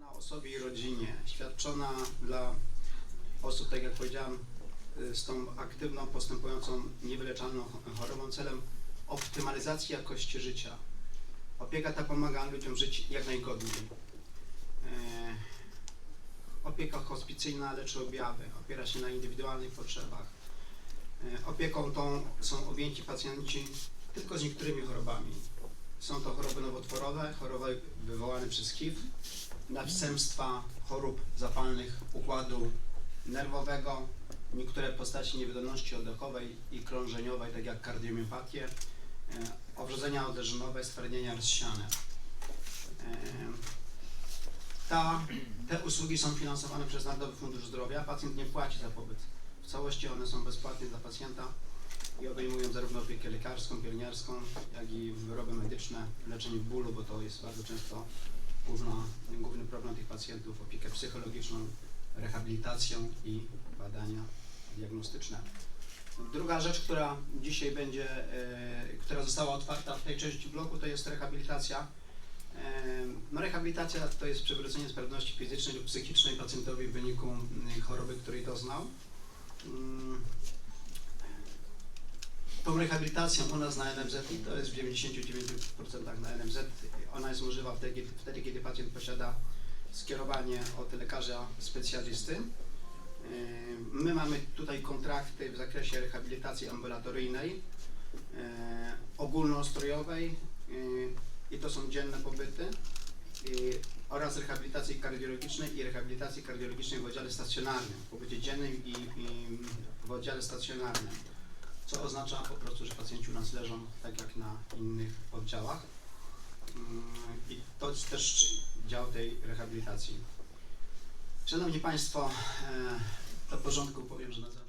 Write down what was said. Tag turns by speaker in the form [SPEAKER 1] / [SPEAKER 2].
[SPEAKER 1] na osobie i rodzinie, świadczona dla osób, tak jak powiedziałem, y, z tą aktywną, postępującą, niewyleczalną ch- chorobą celem optymalizacji jakości życia. Opieka ta pomaga ludziom żyć jak najgodniej. E, Opieka hospicyjna leczy objawy, opiera się na indywidualnych potrzebach. E, Opieką tą są objęci pacjenci tylko z niektórymi chorobami. Są to choroby nowotworowe, choroby wywołane przez HIV, następstwa chorób zapalnych układu nerwowego, niektóre postaci niewydolności oddechowej i krążeniowej, tak jak kardiomiopatię, e, owrzodzenia oderzynowe, stwardnienia rozsiane. E, Ta, te usługi są finansowane przez Narodowy Fundusz Zdrowia. Pacjent nie płaci za pobyt. W całości one są bezpłatne dla pacjenta i obejmują zarówno opiekę lekarską, pielęgniarską, jak i wyroby medyczne, leczenie bólu, bo to jest bardzo często główny problem tych pacjentów, opiekę psychologiczną, rehabilitację i badania diagnostyczne. Druga rzecz, która dzisiaj będzie, e, która została otwarta w tej części bloku, to jest rehabilitacja. E, No, rehabilitacja to jest przywrócenie sprawności fizycznej lub psychicznej pacjentowi w wyniku mm, choroby, której doznał. Tą rehabilitacją u nas na NFZ to jest w 99% na NFZ. Ona jest możliwa wtedy, wtedy, kiedy pacjent posiada skierowanie od lekarza specjalisty. Yy, My mamy tutaj kontrakty w zakresie rehabilitacji ambulatoryjnej, yy, ogólnoustrojowej yy, i to są dzienne pobyty oraz rehabilitacji kardiologicznej i rehabilitacji kardiologicznej w oddziale stacjonarnym, w pobycie dziennym i, i w oddziale stacjonarnym co oznacza po prostu, że pacjenci u nas leżą tak jak na innych oddziałach. Mm, I to jest też dział tej rehabilitacji. Szanowni Państwo, e, do porządku powiem, że nazywam